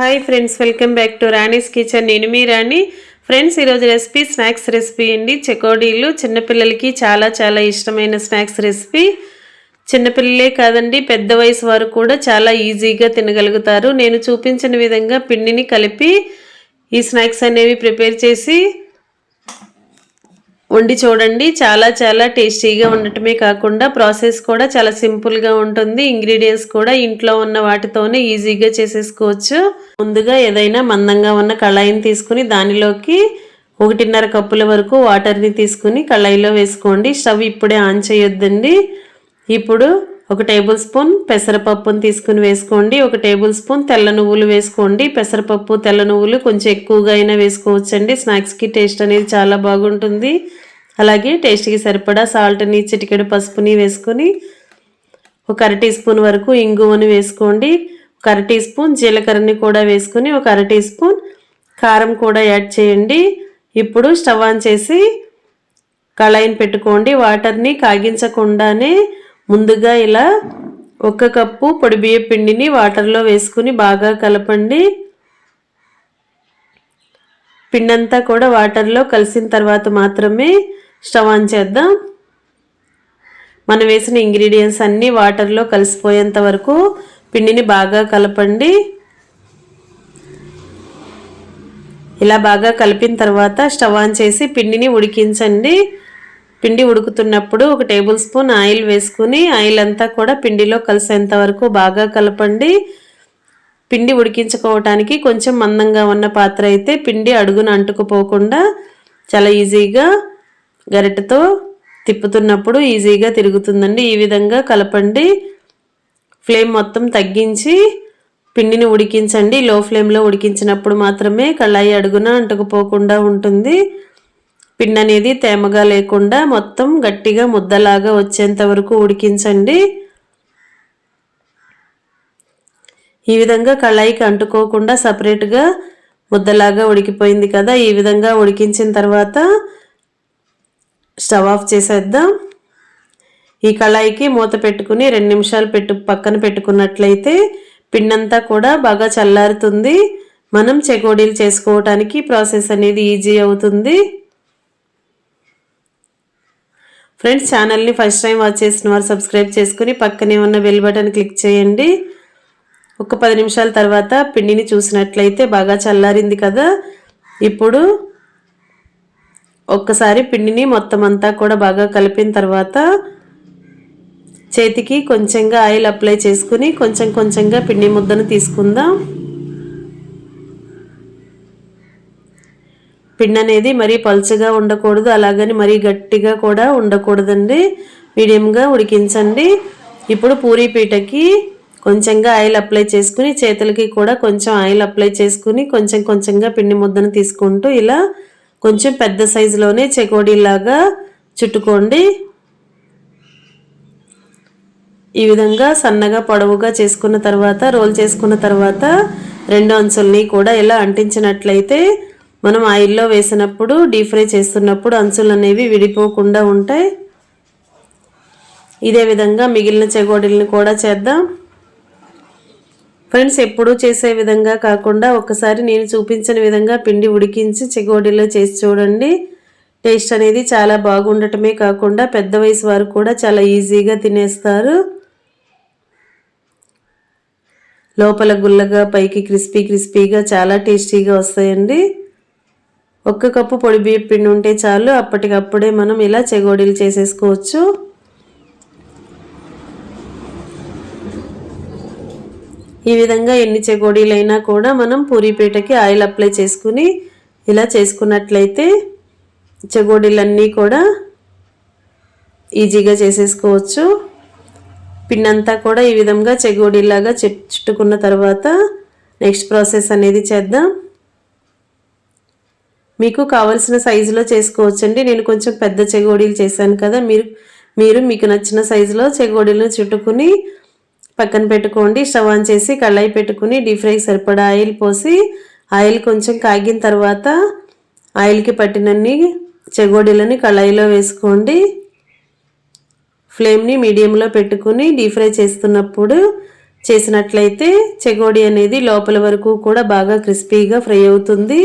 Hi friends welcome back to Rani's kitchen. నేను మీ Rani. Friends ఈరోజు రెసిపీ స్నాక్స్ రెసిపీ అండి. చెకోడీలు చిన్నపిల్లలకి చాలా చాలా ఇష్టమైన స్నాక్స్ రెసిపీ. చిన్నపిల్లలే కాదండి పెద్ద వయసు వారు కూడా చాలా ఈజీగా తినగలుగుతారు. నేను చూపించిన విధంగా పిండిని కలిపి ఈ స్నాక్స్ అనేవి ప్రిపేర్ చేసి వండి చూడండి. చాలా చాలా టేస్టీగా ఉండటమే కాకుండా ప్రాసెస్ కూడా చాలా సింపుల్గా ఉంటుంది. ఇంగ్రీడియంట్స్ కూడా ఇంట్లో ఉన్న వాటితోనే ఈజీగా చేసేసుకోవచ్చు. ముందుగా ఏదైనా మందంగా ఉన్న కళాయిని తీసుకుని దానిలోకి ఒకటిన్నర కప్పుల వరకు వాటర్ని తీసుకుని కళాయిలో వేసుకోండి. స్టవ్ ఇప్పుడే ఆన్ చేయొద్దండి. ఇప్పుడు ఒక టేబుల్ స్పూన్ పెసరపప్పును తీసుకుని వేసుకోండి. ఒక టేబుల్ స్పూన్ తెల్ల నువ్వులు వేసుకోండి. పెసరపప్పు తెల్ల నువ్వులు కొంచెం ఎక్కువగా అయినా వేసుకోవచ్చండి. స్నాక్స్కి టేస్ట్ అనేది చాలా బాగుంటుంది. అలాగే టేస్ట్కి సరిపడా సాల్ట్ని చిటికెడు పసుపుని వేసుకొని ఒక అర టీ స్పూన్ వరకు ఇంగువని వేసుకోండి. ఒక అర టీ స్పూన్ జీలకర్రని కూడా వేసుకొని ఒక అర టీ స్పూన్ కారం కూడా యాడ్ చేయండి. ఇప్పుడు స్టవ్ ఆన్ చేసి కళాయిని పెట్టుకోండి. వాటర్ని కాగించకుండానే ముందుగా ఇలా ఒక కప్పు పొడి బియ్య పిండిని వాటర్లో వేసుకుని బాగా కలపండి. పిండి అంతా కూడా వాటర్లో కలిసిన తర్వాత మాత్రమే స్టవ్ ఆన్ చేద్దాం. మనం వేసిన ఇంగ్రీడియంట్స్ అన్నీ వాటర్లో కలిసిపోయేంత వరకు పిండిని బాగా కలపండి. ఇలా బాగా కలిపిన తర్వాత స్టవ్ ఆన్ చేసి పిండిని ఉడికించండి. పిండి ఉడుకుతున్నప్పుడు ఒక టేబుల్ స్పూన్ ఆయిల్ వేసుకుని ఆయిల్ అంతా కూడా పిండిలో కలిసేంత వరకు బాగా కలపండి. పిండి ఉడికించుకోవటానికి కొంచెం మందంగా ఉన్న పాత్ర అయితే పిండి అడుగున అంటుకుపోకుండా చాలా ఈజీగా గరిటెతో తిప్పుతున్నప్పుడు ఈజీగా తిరుగుతుందండి. ఈ విధంగా కలపండి. ఫ్లేమ్ మొత్తం తగ్గించి పిండిని ఉడికించండి. లో ఫ్లేమ్లో ఉడికించినప్పుడు మాత్రమే కళాయి అడుగున అంటుకుపోకుండా ఉంటుంది. పిండి అనేది తేమగా లేకుండా మొత్తం గట్టిగా ముద్దలాగా వచ్చేంత వరకు ఉడికించండి. ఈ విధంగా కళాయికి అంటుకోకుండా సపరేట్గా ముద్దలాగా ఉడికిపోయింది కదా ఈ విధంగా ఉడికించిన తర్వాత స్టవ్ ఆఫ్ చేసేద్దాం. ఈ కళాయికి మూత పెట్టుకుని రెండు నిమిషాలు పెట్టు పక్కన పెట్టుకున్నట్లయితే పిండంతా కూడా బాగా చల్లారుతుంది. మనం చెకోడీలు చేసుకోవటానికి ప్రాసెస్ అనేది ఈజీ అవుతుంది. ఫ్రెండ్స్ ఛానల్ని ఫస్ట్ టైం వాచ్ చేసిన వారు సబ్స్క్రైబ్ చేసుకుని పక్కనే ఉన్న బెల్ బటన్ క్లిక్ చేయండి. ఒక పది నిమిషాల తర్వాత పిండిని చూసినట్లయితే బాగా చల్లారింది కదా. ఇప్పుడు ఒక్కసారి పిండిని మొత్తం అంతా కూడా బాగా కలిపిన తర్వాత చేతికి కొంచెంగా ఆయిల్ అప్లై చేసుకుని కొంచెం కొంచెంగా పిండి ముద్దను తీసుకుందాం. పిండి అనేది మరీ పలుచగా ఉండకూడదు అలాగని మరీ గట్టిగా కూడా ఉండకూడదండి. మీడియంగా ఉడికించండి. ఇప్పుడు పూరీ పీటకి కొంచెంగా ఆయిల్ అప్లై చేసుకుని చేతులకి కూడా కొంచెం ఆయిల్ అప్లై చేసుకుని కొంచెం కొంచెంగా పిండి ముద్దను తీసుకుంటూ ఇలా కొంచెం పెద్ద సైజులోనే చెకోడీలాగా చుట్టుకోండి. ఈ విధంగా సన్నగా పొడవుగా చేసుకున్న తర్వాత రోల్ చేసుకున్న తర్వాత రెండు అంచుల్ని కూడా ఇలా అంటించినట్లయితే మనం ఆయిల్లో వేసినప్పుడు డీప్ ఫ్రై చేస్తున్నప్పుడు అంచులు అనేవి విడిపోకుండా ఉంటాయి. ఇదే విధంగా మిగిలిన చెగోడీలను కూడా చేద్దాం. ఫ్రెండ్స్ ఎప్పుడూ చేసే విధంగా కాకుండా ఒకసారి నేను చూపించిన విధంగా పిండి ఉడికించి చెగోడీలో చేసి చూడండి. టేస్ట్ అనేది చాలా బాగుండటమే కాకుండా పెద్ద వయసు వారు కూడా చాలా ఈజీగా తినేస్తారు. లోపల గుల్లగా పైకి క్రిస్పీ క్రిస్పీగా చాలా టేస్టీగా వస్తాయండి. ఒక్క కప్పు పొడి బియ్యం పిండి ఉంటే చాలు. అప్పటికప్పుడే మనం ఇలా చెగోడీలు చేసేసుకోవచ్చు. ఈ విధంగా ఎన్ని చెగోడీలైనా కూడా మనం పూరిపేటకి ఆయిల్ అప్లై చేసుకుని ఇలా చేసుకున్నట్లయితే చెగోడీలన్నీ కూడా ఈజీగా చేసేసుకోవచ్చు. పిన్నంతా కూడా ఈ విధంగా చెగోడీలాగా చుట్టుకున్న తర్వాత నెక్స్ట్ ప్రాసెస్ అనేది చేద్దాం. మీకు కావలసిన సైజులో చేసుకోవచ్చండి. నేను కొంచెం పెద్ద చెగోడీలు చేశాను కదా మీరు మీరు మీకు నచ్చిన సైజులో చెగోడీలను చుట్టుకుని పక్కన పెట్టుకోండి. స్టవ్ ఆన్ చేసి కళాయి పెట్టుకుని డీప్ ఫ్రైకి సరిపడా ఆయిల్ పోసి ఆయిల్ కొంచెం కాగిన తర్వాత ఆయిల్కి పట్టినన్ని చెగోడీలని కళాయిలో వేసుకోండి. ఫ్లేమ్ని మీడియంలో పెట్టుకుని డీప్ ఫ్రై చేస్తున్నప్పుడు చేసినట్లయితే చెగోడి అనేది లోపల వరకు కూడా బాగా క్రిస్పీగా ఫ్రై అవుతుంది.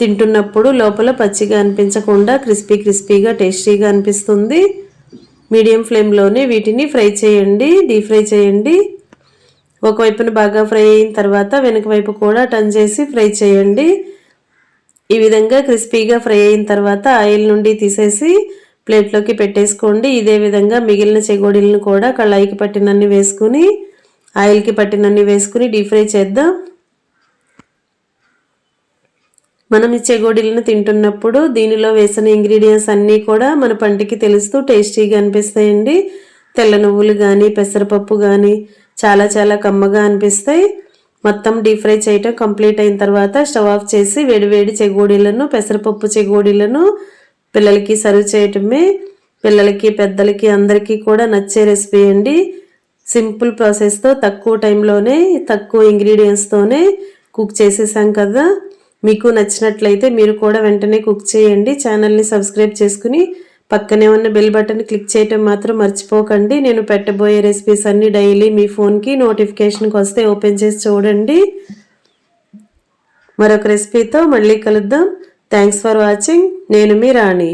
తింటున్నప్పుడు లోపల పచ్చిగా అనిపించకుండా క్రిస్పీ క్రిస్పీగా టేస్టీగా అనిపిస్తుంది. మీడియం ఫ్లేమ్లోనే వీటిని ఫ్రై చేయండి డీప్ ఫ్రై చేయండి. ఒకవైపున బాగా ఫ్రై అయిన తర్వాత వెనుక వైపు కూడా టర్న్ చేసి ఫ్రై చేయండి. ఈ విధంగా క్రిస్పీగా ఫ్రై అయిన తర్వాత ఆయిల్ నుండి తీసేసి ప్లేట్లోకి పెట్టేసుకోండి. ఇదే విధంగా మిగిలిన చెగోడీలను కూడా కళాయికి పట్టినన్ని వేసుకుని ఆయిల్కి పట్టినన్ని వేసుకుని డీప్ ఫ్రై చేద్దాం. మనం ఈ చెగోడీలను తింటున్నప్పుడు దీనిలో వేసిన ఇంగ్రీడియంట్స్ అన్నీ కూడా మన పంటికి తెలుస్తూ టేస్టీగా అనిపిస్తాయండి. తెల్ల నువ్వులు కానీ పెసరపప్పు కానీ చాలా చాలా కమ్మగా అనిపిస్తాయి. మొత్తం డీప్ ఫ్రై చేయటం కంప్లీట్ అయిన తర్వాత స్టవ్ ఆఫ్ చేసి వేడివేడి చెగోడీలను పెసరపప్పు చెగోడీలను పిల్లలకి సర్వ్ చేయటమే. పిల్లలకి పెద్దలకి అందరికీ కూడా నచ్చే రెసిపీ అండి. సింపుల్ ప్రాసెస్తో తక్కువ టైంలోనే తక్కువ ఇంగ్రీడియంట్స్తోనే కుక్ చేసేసాం కదా. మీకు నచ్చినట్లయితే మీరు కూడా వెంటనే కుక్ చేయండి. ఛానల్ని సబ్స్క్రైబ్ చేసుకుని పక్కనే ఉన్న బెల్ బటన్ క్లిక్ చేయటం మాత్రం మర్చిపోకండి. నేను పెట్టబోయే రెసిపీస్ అన్నీ డైలీ మీ ఫోన్కి నోటిఫికేషన్కి వస్తే ఓపెన్ చేసి చూడండి. మరొక రెసిపీతో మళ్ళీ కలుద్దాం. Thanks for watching. నేను మీ రాణి.